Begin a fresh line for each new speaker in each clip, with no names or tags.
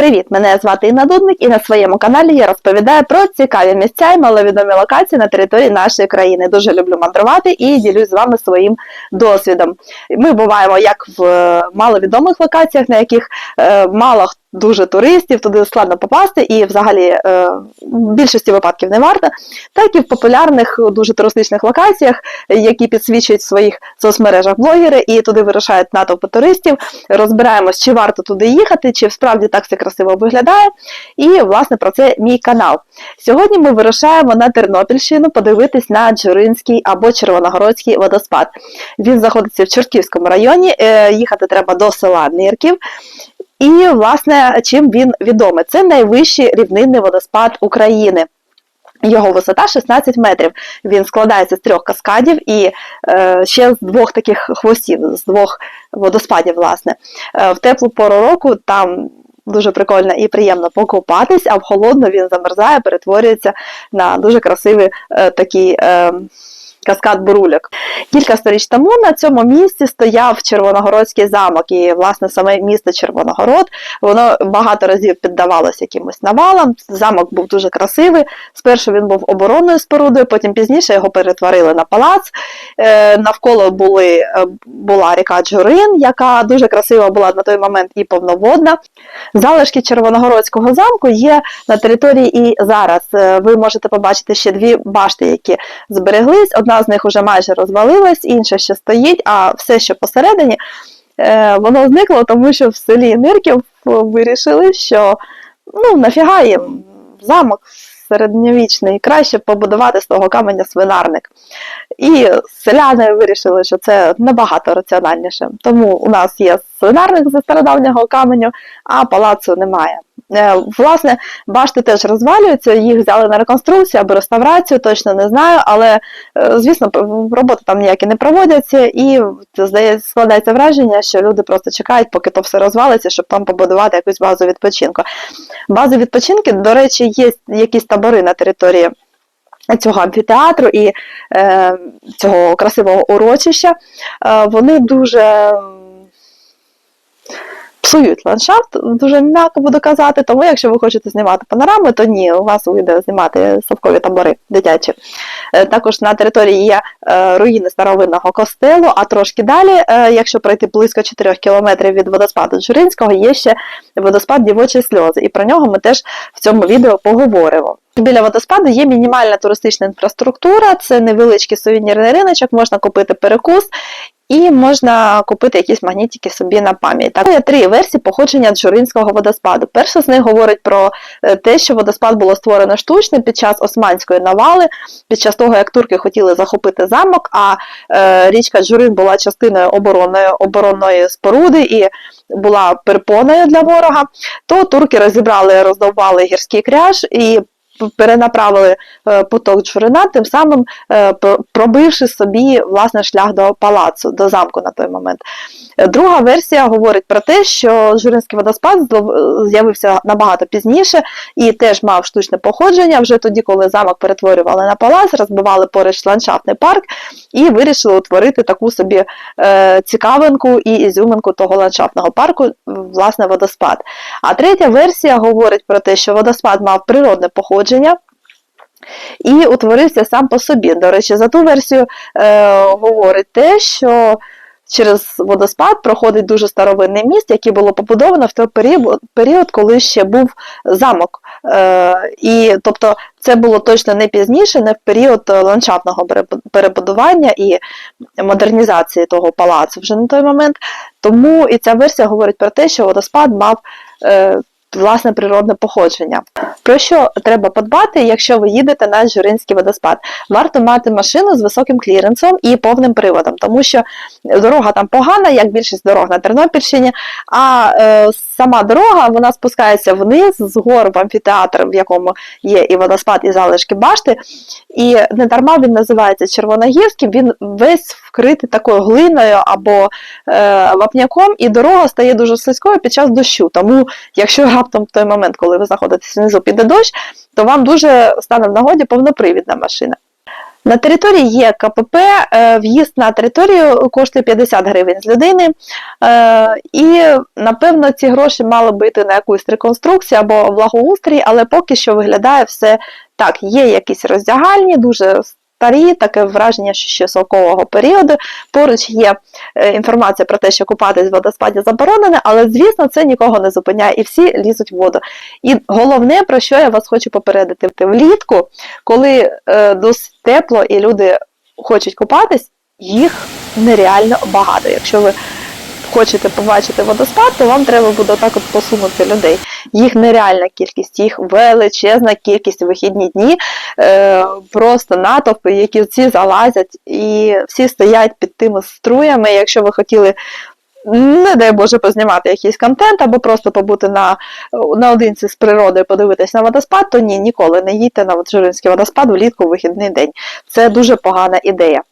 Привіт! Мене звати Інна Дудник, і на своєму каналі я розповідаю про цікаві місця і маловідомі локації на території нашої країни. Дуже люблю мандрувати і ділюсь з вами своїм досвідом. Ми буваємо як в е, маловідомих локаціях, на яких е, мало хто дуже туристів, туди складно попасти, і взагалі е, в більшості випадків не варто, так і в популярних дуже туристичних локаціях, які підсвічують в своїх соцмережах блогери, і туди вирушають натовпи туристів. Розбираємось, чи варто туди їхати, чи справді так все красиво виглядає. І власне про це мій канал. Сьогодні ми вирушаємо на Тернопільщину подивитись на Джуринський або Червоногородський водоспад. Він знаходиться в Чортківському районі. е, Їхати треба до села Нирків. І, власне, чим він відомий? Це найвищий рівнинний водоспад України. Його висота 16 метрів. Він складається з трьох каскадів і е, ще з двох таких хвостів, з двох водоспадів, власне. Е, в теплу пору року там дуже прикольно і приємно покупатись, а в холодну він замерзає, перетворюється на дуже красивий е, такий. Е, Каскад бурульок. Кілька сторіч тому на цьому місці стояв Червоногородський замок, і власне саме місто Червоногород воно багато разів піддавалося якимось навалам. Замок був дуже красивий. Спершу він був оборонною спорудою, потім пізніше його перетворили на палац. Е, навколо були, е, була ріка Джурин, яка дуже красива була на той момент і повноводна. Залишки Червоногородського замку є на території і зараз. Е, Ви можете побачити ще дві башти, які збереглись. Одна з них вже майже розвалилась, інша ще стоїть, а все, що посередині, е, воно зникло, тому що в селі Нирків вирішили, що ну, нафіга їм замок середньовічний, краще побудувати з того каменя свинарник. І селяни вирішили, що це набагато раціональніше. Тому у нас є свинарник зі стародавнього каменю, а палацу немає. Е, Власне, башти теж розвалюються, їх взяли на реконструкцію або реставрацію, точно не знаю, але, е, звісно, роботи там ніякі не проводяться, і здається, складається враження, що люди просто чекають, поки то все розвалиться, щоб там побудувати якусь базу відпочинку. Бази відпочинки, до речі, є якісь табори на території. Цього амфітеатру і е, цього красивого урочища, е, вони дуже псують ландшафт, дуже м'яко буду казати. Тому, якщо ви хочете знімати панорами, то ні, у вас вийде знімати совкові табори дитячі. Е, Також на території є е, руїни старовинного костелу, а трошки далі, е, якщо пройти близько 4 кілометрів від водоспаду Джуринського, є ще водоспад Дівочі сльози, і про нього ми теж в цьому відео поговоримо. Біля водоспаду є мінімальна туристична інфраструктура, це невеличкий сувенірний риночок, можна купити перекус. І можна купити якісь магнітики собі на пам'ять. Так, є три версії походження Джуринського водоспаду. Перша з них говорить про е, те, що водоспад було створено штучно під час османської навали, під час того, як турки хотіли захопити замок, а е, річка Джурин була частиною оборонної, оборонної споруди і була перепоною для ворога, то турки розібрали, роздовбали гірський кряж і перенаправили е, поток Джурина, тим самим е, пробивши собі власне шлях до палацу, до замку на той момент. Е, Друга версія говорить про те, що Журинський водоспад з'явився набагато пізніше і теж мав штучне походження. Вже тоді, коли замок перетворювали на палац, розбивали поруч ландшафтний парк і вирішили утворити таку собі цікавинку і ізюминку того ландшафтного парку, власне, водоспад. А третя версія говорить про те, що водоспад мав природне походження. І утворився сам по собі. До речі, за ту версію е, говорить те, що через водоспад проходить дуже старовинний міст, який було побудовано в той період, період коли ще був замок. Е, і тобто це було точно не пізніше, не в період ландшафтного перебудування і модернізації того палацу вже на той момент. Тому і ця версія говорить про те, що водоспад мав е, власне природне походження. Про що треба подбати, якщо ви їдете на Журинський водоспад? Варто мати машину з високим кліренсом і повним приводом, тому що дорога там погана, як більшість дорог на Тернопільщині, а е, сама дорога вона спускається вниз з гор в амфітеатр, в якому є і водоспад, і залишки башти. І не дарма він називається Червоногірським, він весь вкритий такою глиною або е, вапняком, і дорога стає дуже слизькою під час дощу. Тому, якщо раптом в той момент, коли ви знаходитесь внизу, піде дощ, то вам дуже стане в нагоді повнопривідна машина. На території є КПП, е, в'їзд на територію коштує 50 гривень з людини. Е, І, напевно, ці гроші мали би йти на якусь реконструкцію або благоустрій, але поки що виглядає все так. Є якісь роздягальні, дуже старі, таке враження, що ще солкового періоду. Поруч є е, інформація про те, що купатись в водоспаді заборонене, але звісно, це нікого не зупиняє, і всі лізуть в воду. І головне, про що я вас хочу попередити, влітку, коли е, досить тепло і люди хочуть купатись, їх нереально багато. Якщо ви хочете побачити водоспад, то вам треба буде так от посунути людей. Їх нереальна кількість, їх величезна кількість вихідні дні, е, просто натовпи, які всі залазять і всі стоять під тими струями. Якщо ви хотіли. Не дай Боже познімати якийсь контент або просто побути на, наодинці з природою, подивитись на водоспад, то ні, ніколи не їдьте на Журинський водоспад влітку у вихідний день. Це дуже погана ідея.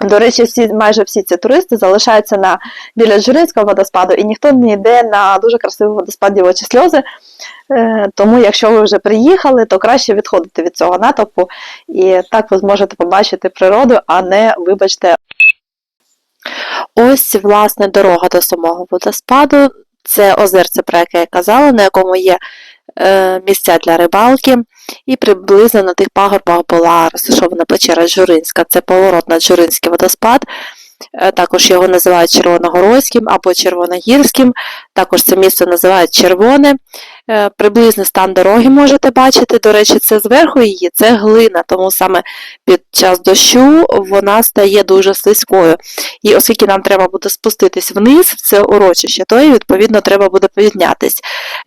До речі, всі, майже всі ці туристи залишаються на, біля Журинського водоспаду, і ніхто не йде на дуже красивий водоспад дівочі сльози. Е, тому, якщо ви вже приїхали, то краще відходити від цього натовпу, і так ви зможете побачити природу, а не, вибачте,
Ось, власне, дорога до самого водоспаду. Це озерце, про яке я казала, на якому є місця для рибалки. І приблизно на тих пагорбах була розташована печера Джуринська. Це поворот на Джуринський водоспад. Е, Також його називають Червоногородським або Червоногірським. Також це місце називають Червоне. Е, Приблизний стан дороги можете бачити. До речі, це зверху її, це глина, тому саме під час дощу вона стає дуже слизькою. І оскільки нам треба буде спуститись вниз в це урочище, то і відповідно треба буде піднятись.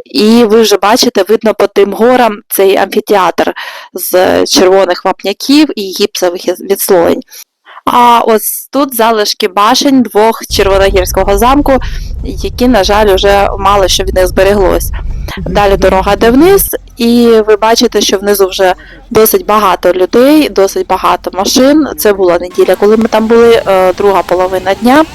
І ви вже бачите, видно по тим горам цей амфітеатр з червоних вапняків і гіпсових відслоєнь. А ось тут залишки башень двох Червоногірського замку, які, на жаль, вже мало що від них збереглось. Далі дорога де вниз, і ви бачите, що внизу вже досить багато людей, досить багато машин. Це була неділя, коли ми там були, е, друга половина дня.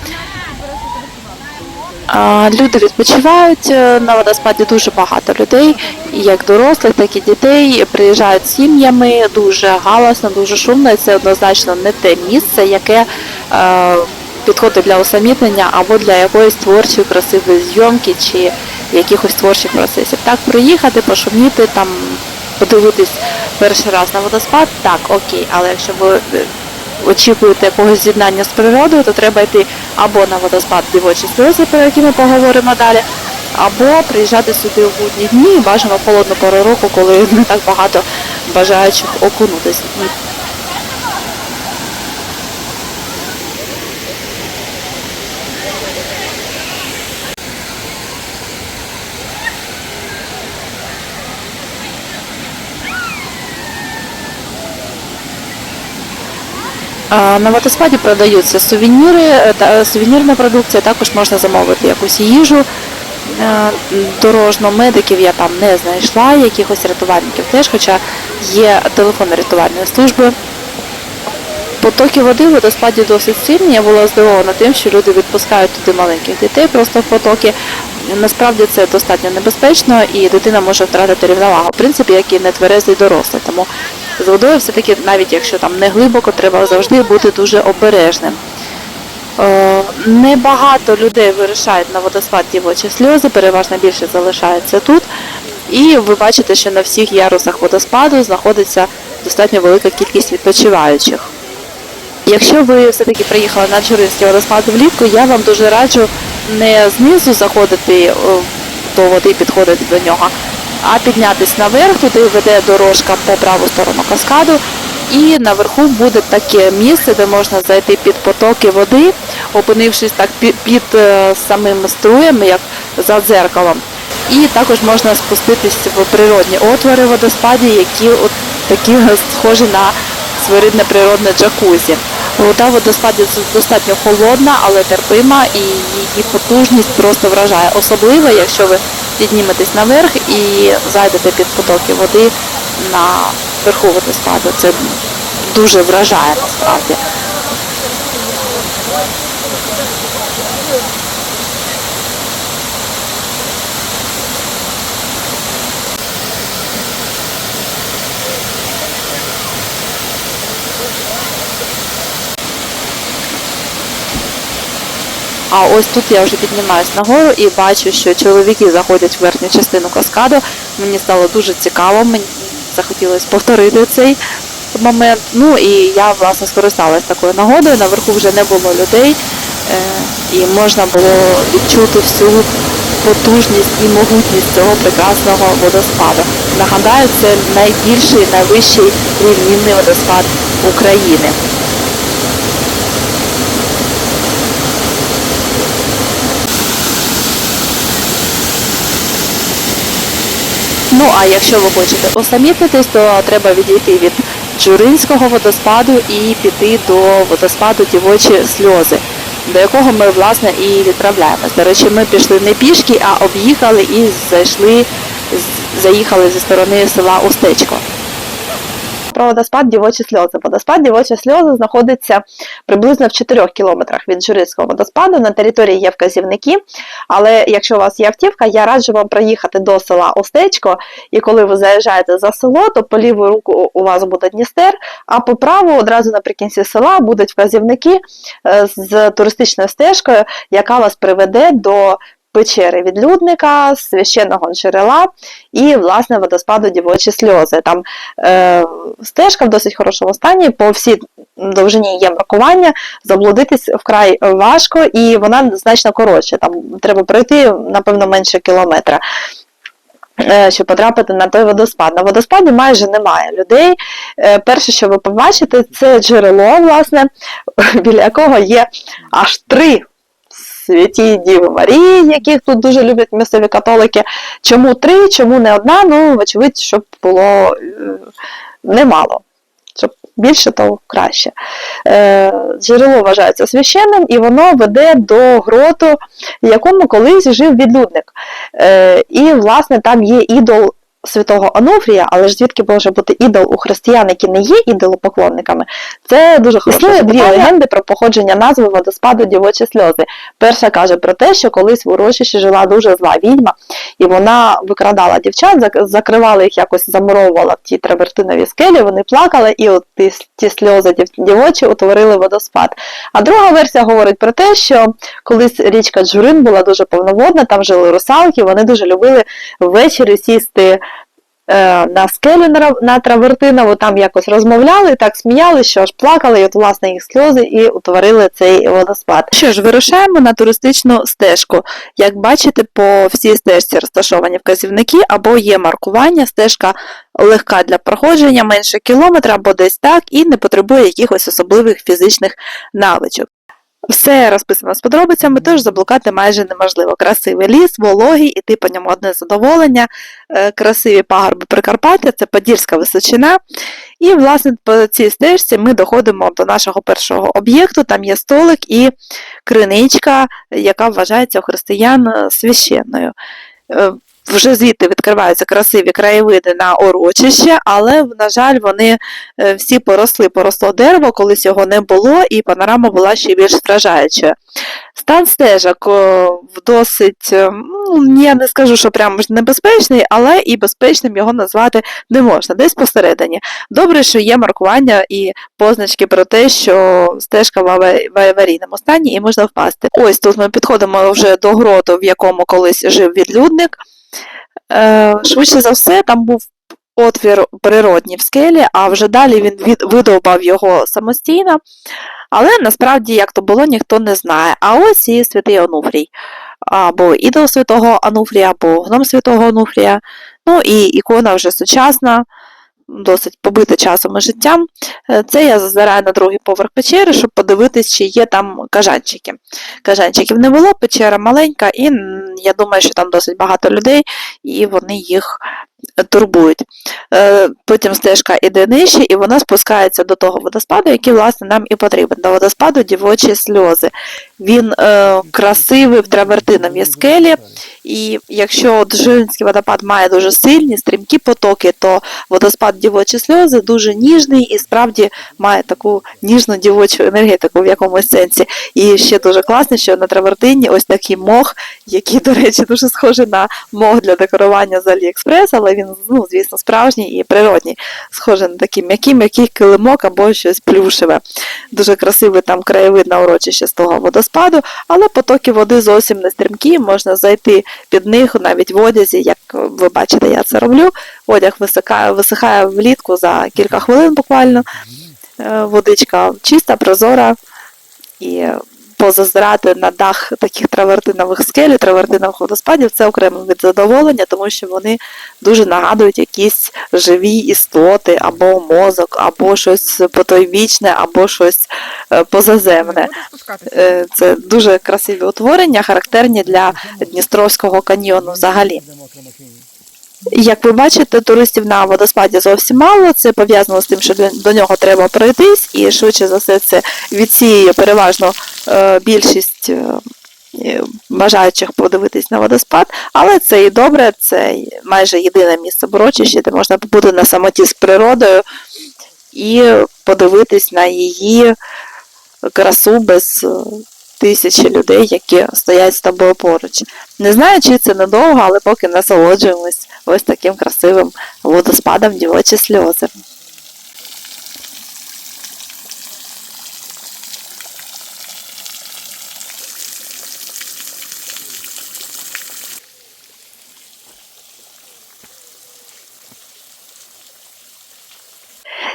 Люди відпочивають е, на водоспаді дуже багато людей, як дорослих, так і дітей приїжджають з сім'ями, дуже галасно, дуже шумно. І це однозначно не те місце, яке е, підходить для усамітнення або для якоїсь творчої красивої зйомки чи якихось творчих процесів. Так, приїхати, пошуміти, там подивитись перший раз на водоспад, так, окей, але якщо ви е, очікуєте якогось з'єднання з природою, то треба йти або на водоспад дівочі сльози, про які ми поговоримо далі, або приїжджати сюди у будні дні, бажано холодну пору року, коли не так багато бажаючих окунутись. На водоспаді продаються сувеніри, е, та сувенірна продукція, також можна замовити якусь їжу. Е, Дорожно медиків я там не знайшла, якихось рятувальників теж, хоча є телефони рятувальної служби. Потоки води в водоспаді досить сильні. Я була здивована тим, що люди відпускають туди маленьких дітей просто в потоки. Насправді це достатньо небезпечно і дитина може втратити рівновагу. В принципі, як і нетверезий дорослий. Тому з водою все-таки, навіть якщо там не глибоко, треба завжди бути дуже обережним. Е, Небагато людей вирішають на водоспад дівочі сльози, переважно більше залишається тут. І ви бачите, що на всіх ярусах водоспаду знаходиться достатньо велика кількість відпочиваючих. Якщо ви все-таки приїхали на Джуринський водоспад влітку, я вам дуже раджу не знизу заходити до води, і підходити до нього, а піднятися наверх, туди веде дорожка по праву сторону каскаду, і наверху буде таке місце, де можна зайти під потоки води, опинившись так під, під е, самими струями, як за дзеркалом. І також можна спуститись в природні отвори водоспаді, які от такі схожі на своєрідне природне джакузі. Вода водоспаді достатньо холодна, але терпима, і її потужність просто вражає. Особливо, якщо ви підніметесь наверх і зайдете під потоки води на верху водоспаду. Це дуже вражає насправді. А ось тут я вже піднімаюсь нагору і бачу, що чоловіки заходять в верхню частину каскаду. Мені стало дуже цікаво, мені захотілося повторити цей момент. Ну і я власне скористалась такою нагодою. Наверху вже не було людей, е, і можна було відчути всю потужність і могутність цього прекрасного водоспаду. Нагадаю, це найбільший, найвищий рівнинний водоспад України. Ну а якщо ви хочете усамітнитись, то треба відійти від Джуринського водоспаду і піти до водоспаду Дівочі сльози, до якого ми власне і відправляємось. До речі, ми пішли не пішки, а об'їхали і зайшли, заїхали зі сторони села Устечко.
Про водоспад Дівочі сльози. Водоспад Дівочі сльози знаходиться приблизно в 4 кілометрах від Журицького водоспаду. На території є вказівники. Але якщо у вас є автівка, я раджу вам проїхати до села Остечко. І коли ви заїжджаєте за село, то по ліву руку у вас буде Дністер, а по праву одразу наприкінці села будуть вказівники е, з туристичною стежкою, яка вас приведе до печери відлюдника, священного джерела і власне водоспаду дівочі сльози. Там е, стежка в досить хорошому стані, по всій довжині є маркування, заблудитись вкрай важко, і вона значно коротша. Там треба пройти, напевно, менше кілометра. е, Щоб потрапити на той водоспад. На водоспаді майже немає людей. Е, Перше, що ви побачите, це джерело, власне, біля якого є аж три святі Діви Марії, яких тут дуже люблять місцеві католики. Чому три, чому не одна? Ну, вочевидь, щоб було е, немало. Щоб більше, то краще. Е, джерело вважається священним, і воно веде до гроту, в якому колись жив відлюдник. Е, і, власне, там є ідол святого Онуфрія, але ж звідки може бути ідол у християн, які не є ідолопоклонниками, це дуже хороше. Існує дві легенди про походження назви водоспаду дівочі сльози. Перша каже про те, що колись в урочищі жила дуже зла відьма, і вона викрадала дівчат, зак- закривала їх якось, замуровувала в ті травертинові скелі, вони плакали, і от ті, ті сльози дів- дівочі утворили водоспад. А друга версія говорить про те, що колись річка Джурин була дуже повноводна, там жили русалки, вони дуже любили ввечері сісти на скелю на, ра- на травертинову, там якось розмовляли, так сміяли, що аж плакали, і от власне їх сльози і утворили цей водоспад.
Що ж, вирушаємо на туристичну стежку. Як бачите, по всій стежці розташовані вказівники або є маркування, стежка легка для проходження, менше кілометра або десь так, і не потребує якихось особливих фізичних навичок. Все розписано з подробицями, тож заблукати майже неможливо. Красивий ліс, вологий, іти по ньому одне задоволення, е, красиві пагорби Прикарпаття, це Подільська височина. І, власне, по цій стежці ми доходимо до нашого першого об'єкту. Там є столик і криничка, яка вважається у християн е, священною. Вже звідти відкриваються красиві краєвиди на урочище, але, на жаль, вони е, всі поросли, поросло дерево, колись його не було, і панорама була ще більш вражаючою. Стан стежок досить, е, ну, я не скажу, що прямо ж небезпечний, але і безпечним його назвати не можна, десь посередині. Добре, що є маркування і позначки про те, що стежка в аварійному стані і можна впасти. Ось тут ми підходимо вже до гроту, в якому колись жив відлюдник. Е, швидше за все, там був отвір природній в скелі, а вже далі він від, видовбав його самостійно. Але насправді, як то було, ніхто не знає. А ось і святий Онуфрій, або ідол святого Онуфрія, або гном святого Онуфрія. Ну і ікона вже сучасна, досить побита часом і життям. Е, Це я зазираю на другий поверх печери, щоб подивитись, чи є там кажанчики. Кажанчиків не було, печера маленька, і я думаю, що там досить багато людей, і вони їх турбують. Е, Потім стежка іде нижче, і вона спускається до того водоспаду, який, власне, нам і потрібен. До водоспаду дівочі сльози. Він е, красивий в травертиновій скелі, і якщо Джинський водопад має дуже сильні, стрімкі потоки, то водоспад дівочі сльози дуже ніжний і справді має таку ніжну дівочу енергетику в якомусь сенсі. І ще дуже класно, що на травертині ось такий мох, який, до речі, дуже схожий на мох для декорування з Аліекспрес, але але він, ну, звісно, справжній і природній. Схожий на такий м'який, м'який килимок або щось плюшеве. Дуже красивий там краєвид на урочище з того водоспаду, але потоки води зовсім не стрімкі, можна зайти під них навіть в одязі, як ви бачите, я це роблю. Одяг висихає, висихає влітку за кілька хвилин буквально. Е, Водичка чиста, прозора і позазирати на дах таких травертинових скель, травертинових водоспадів це окремий від задоволення, тому що вони дуже нагадують якісь живі істоти, або мозок, або щось потойбічне, або щось е, позаземне. Е, Це дуже красиві утворення, характерні для Дністровського каньйону взагалі. Як ви бачите, туристів на водоспаді зовсім мало. Це пов'язано з тим, що до- нього треба пройтись, і швидше за все це відсіює переважно е, більшість е, е, бажаючих подивитись на водоспад. Але це і добре, це майже єдине місце в урочищі, де можна побути на самоті з природою і подивитись на її красу без тисячі людей, які стоять з тобою поруч. Не знаю, чи це надовго, але поки насолоджуємось ось таким красивим водоспадом дівочі сльози.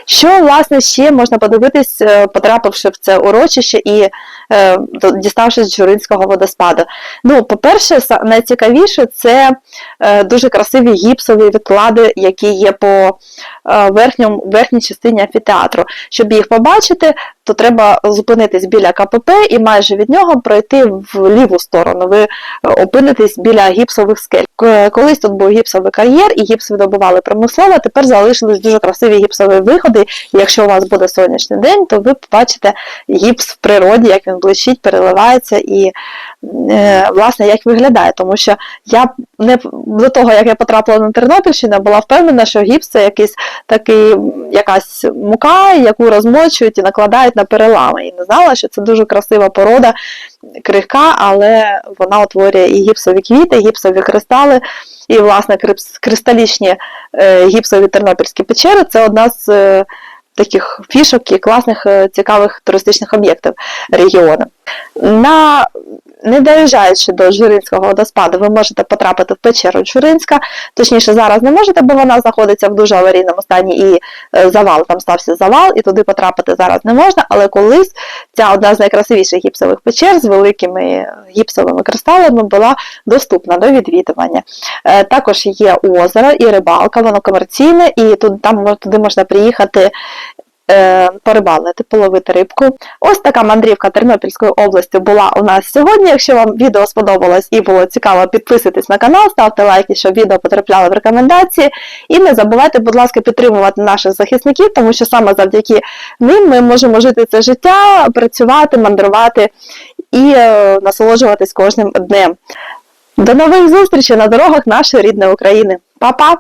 Що, власне, ще можна подивитись, е, потрапивши в це урочище і е, діставшись з Журинського водоспаду? Ну, по-перше, найцікавіше це е, дуже красиві гіпсові відклади, які є по верхньому, верхній частині амфітеатру. Щоб їх побачити, то треба зупинитись біля КПП і майже від нього пройти в ліву сторону. Ви е, опинитесь біля гіпсових скель. Колись тут був гіпсовий кар'єр, і гіпс видобували промислово. Тепер залишились дуже красиві гіпсові виходи. І якщо у вас буде сонячний день, то ви побачите гіпс в природі, як він блищить, переливається і е, власне як виглядає. Тому що я не до того, як я потрапила на Тернопільщину, була впевнена, що гіпс це якийсь такий, якась мука, яку розмочують і накладають на перелами. І не знала, що це дуже красива порода, крихка, але вона утворює і гіпсові квіти, і гіпсові кристали. І, власне, кристалічні е, гіпсові тернопільські печери це одна з е, таких фішок і класних, е, цікавих туристичних об'єктів регіону. На не доїжджаючи до Журинського водоспаду, ви можете потрапити в печеру Журинська. Точніше, зараз не можете, бо вона знаходиться в дуже аварійному стані і е, завал, там стався завал, і туди потрапити зараз не можна. Але колись ця одна з найкрасивіших гіпсових печер з великими гіпсовими кристалами була доступна до відвідування. Е, Також є озеро і рибалка, воно комерційне, і тут там туди можна приїхати. Е, Порибалити, половити рибку. Ось така мандрівка Тернопільської області була у нас сьогодні. Якщо вам відео сподобалось і було цікаво, підписуйтесь на канал, ставте лайки, щоб відео потрапляло в рекомендації. І не забувайте, будь ласка, підтримувати наших захисників, тому що саме завдяки ним ми можемо жити це життя, працювати, мандрувати і е, насолоджуватись кожним днем. До нових зустрічей на дорогах нашої рідної України. Па-па!